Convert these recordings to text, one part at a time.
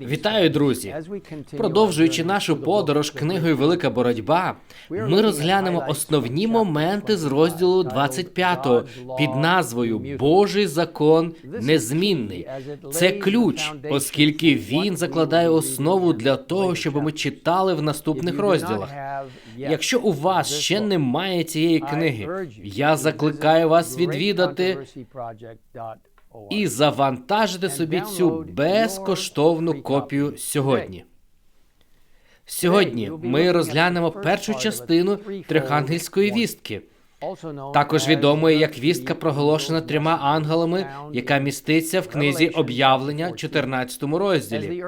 Вітаю, друзі! Продовжуючи нашу подорож книгою Велика боротьба, ми розглянемо основні моменти з розділу 25 під назвою Божий закон незмінний. Це ключ, оскільки він закладає основу для того, щоб ми читали в наступних розділах. Якщо у вас ще немає цієї книги, я закликаю вас відвідати і завантажити собі цю безкоштовну копію сьогодні. Сьогодні ми розглянемо першу частину Трихангельської вістки. Також відомої як вістка проголошена трьома ангелами, яка міститься в книзі об'явлення, 14 розділі.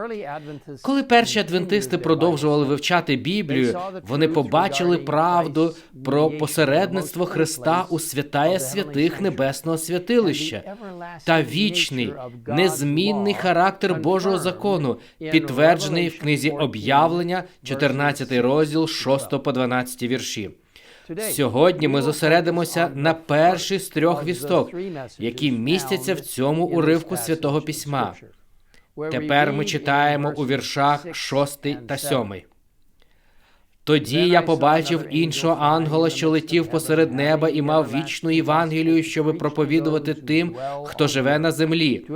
Коли перші адвентисти продовжували вивчати Біблію, вони побачили правду про посередництво Христа у святая святих небесного святилища та вічний незмінний характер Божого закону, підтверджений в книзі об'явлення, 14 розділ 6 по 12 вірші. Сьогодні ми зосередимося на першій з трьох вісток, які містяться в цьому уривку святого письма. Тепер ми читаємо у віршах 6 та 7. Тоді я побачив іншого ангела, що летів посеред неба і мав вічну Євангелію, щоби проповідувати тим, хто живе на землі,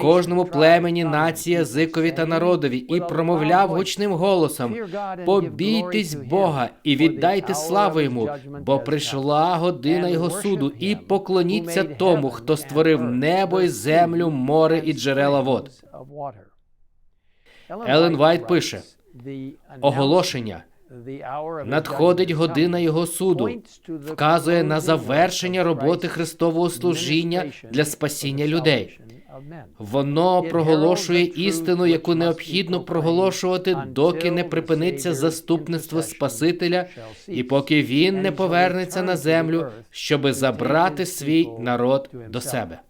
кожному племені, нації, язикові та народові, і промовляв гучним голосом: побійтесь Бога і віддайте славу йому, бо прийшла година його суду, і поклоніться тому, хто створив небо і землю, море і джерела вод. Елен Вайт пише оголошення. Надходить година його суду, вказує на завершення роботи Христового служіння для спасіння людей. Воно проголошує істину, яку необхідно проголошувати, доки не припиниться заступництво Спасителя, і поки він не повернеться на землю, щоби забрати свій народ до себе.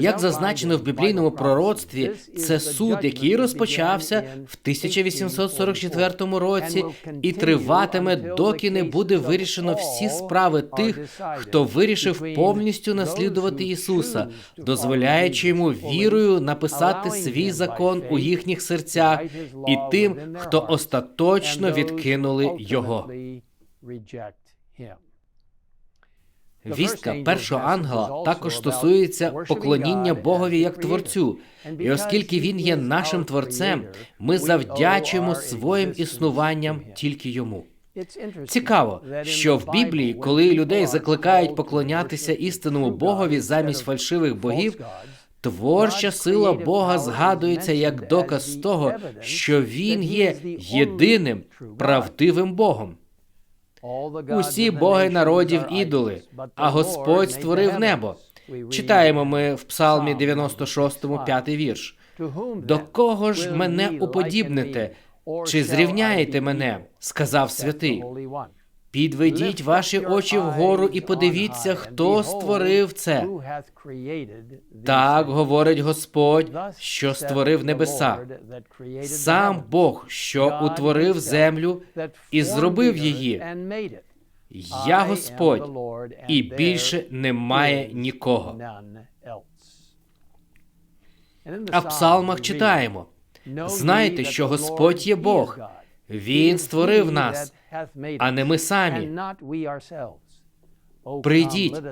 Як зазначено в біблійному пророцтві, це суд, який розпочався в 1844 році, і триватиме, доки не буде вирішено всі справи тих, хто вирішив повністю наслідувати Ісуса, дозволяючи йому вірою написати свій закон у їхніх серцях, і тим, хто остаточно відкинули його. Вістка першого ангела також стосується поклоніння Богові як творцю, і оскільки він є нашим творцем, ми завдячуємо своїм існуванням тільки йому. Цікаво, що в Біблії, коли людей закликають поклонятися істинному Богові замість фальшивих богів, творча сила Бога згадується як доказ того, що він є єдиним правдивим Богом. Усі боги народів ідоли, а Господь створив небо. Читаємо ми в Псалмі 96, 5 вірш. До кого ж мене уподібните? Чи зрівняєте мене? сказав святий. Підведіть ваші очі вгору і подивіться, хто створив це. Так говорить Господь, що створив небеса. Сам Бог, що утворив землю і зробив її. Я Господь, і більше немає нікого. А в псалмах читаємо: знаєте, що Господь є Бог, Він створив нас а не ми самі. Прийдіть,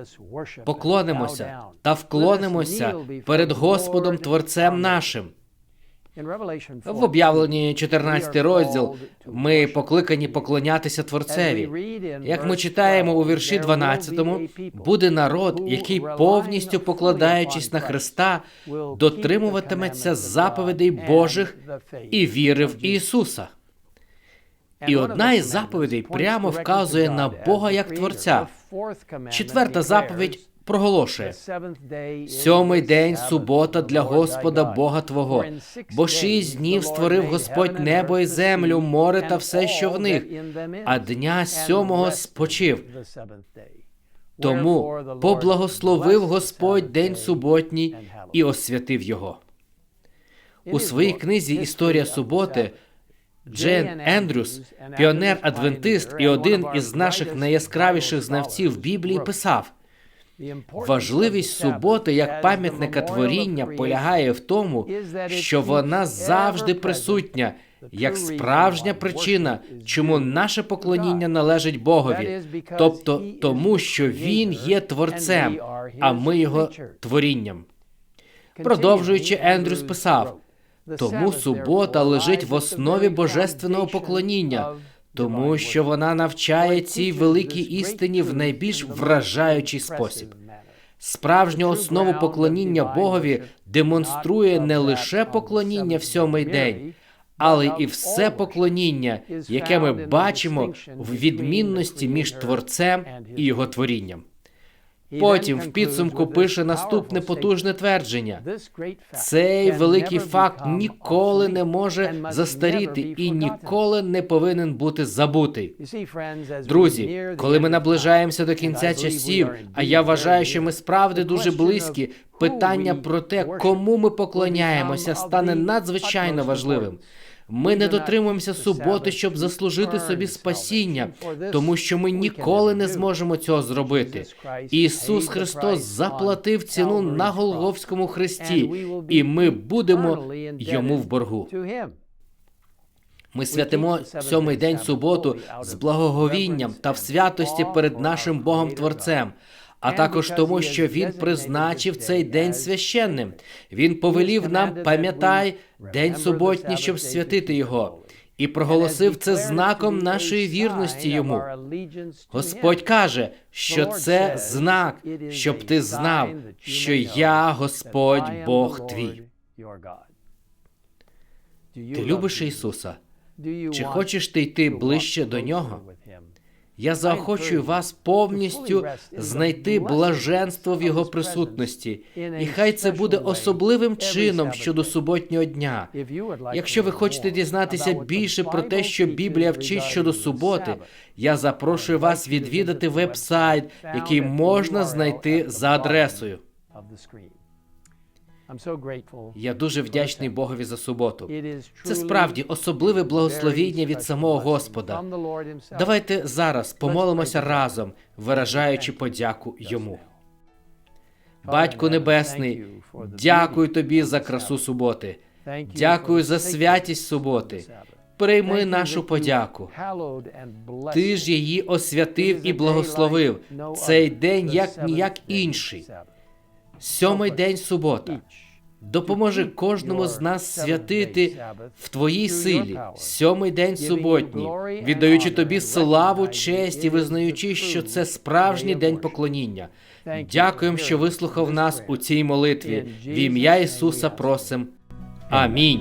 поклонимося та вклонимося перед Господом Творцем нашим. В об'явленні 14 розділ ми покликані поклонятися Творцеві. Як ми читаємо у вірші 12, буде народ, який повністю покладаючись на Христа, дотримуватиметься заповідей Божих і віри в Ісуса. І одна із заповідей прямо вказує на Бога як Творця. Четверта заповідь проголошує сьомий день субота для Господа Бога Твого, бо шість днів створив Господь небо і землю, море та все, що в них, а дня сьомого спочив. Тому поблагословив Господь день суботній і освятив його. У своїй книзі Історія суботи. Джен Ендрюс, піонер-адвентист і один із наших найяскравіших знавців Біблії, писав: Важливість суботи як пам'ятника творіння полягає в тому, що вона завжди присутня, як справжня причина, чому наше поклоніння належить Богові, тобто тому, що Він є творцем, а ми його творінням. Продовжуючи, Ендрюс писав: тому субота лежить в основі божественного поклоніння, тому що вона навчає цій великій істині в найбільш вражаючий спосіб. Справжню основу поклоніння Богові демонструє не лише поклоніння в сьомий день, але і все поклоніння, яке ми бачимо в відмінності між творцем і його творінням. Потім в підсумку пише наступне потужне твердження: цей великий факт ніколи не може застаріти і ніколи не повинен бути забутий. Друзі, коли ми наближаємося до кінця часів, а я вважаю, що ми справді дуже близькі, питання про те, кому ми поклоняємося, стане надзвичайно важливим. Ми не дотримуємося суботи, щоб заслужити собі спасіння, тому що ми ніколи не зможемо цього зробити. Ісус Христос заплатив ціну на Голговському хресті, і ми будемо йому в боргу. Ми святимо сьомий день суботу з благоговінням та в святості перед нашим Богом Творцем. А також тому, що він призначив цей день священним. Він повелів нам, пам'ятай, день суботній, щоб святити його, і проголосив це знаком нашої вірності йому. Господь каже, що це знак, щоб ти знав, що я Господь Бог твій. Ти любиш Ісуса? Чи хочеш ти йти ближче до нього? Я заохочую вас повністю знайти блаженство в його присутності, і хай це буде особливим чином щодо суботнього дня. Якщо ви хочете дізнатися більше про те, що Біблія вчить щодо суботи, я запрошую вас відвідати веб-сайт, який можна знайти за адресою. Я дуже вдячний Богові за суботу. Це справді особливе благословіння від самого Господа. Давайте зараз помолимося разом, виражаючи подяку йому. Батько Небесний, дякую тобі за красу суботи. Дякую за святість суботи. Прийми нашу подяку. Ти ж її освятив і благословив. Цей день як ніяк інший. Сьомий день субота. Допоможи кожному з нас святити в Твоїй силі. сьомий день суботній, віддаючи тобі славу, честь і визнаючи, що це справжній день поклоніння. Дякуємо, що вислухав нас у цій молитві. В ім'я Ісуса просим. Амінь.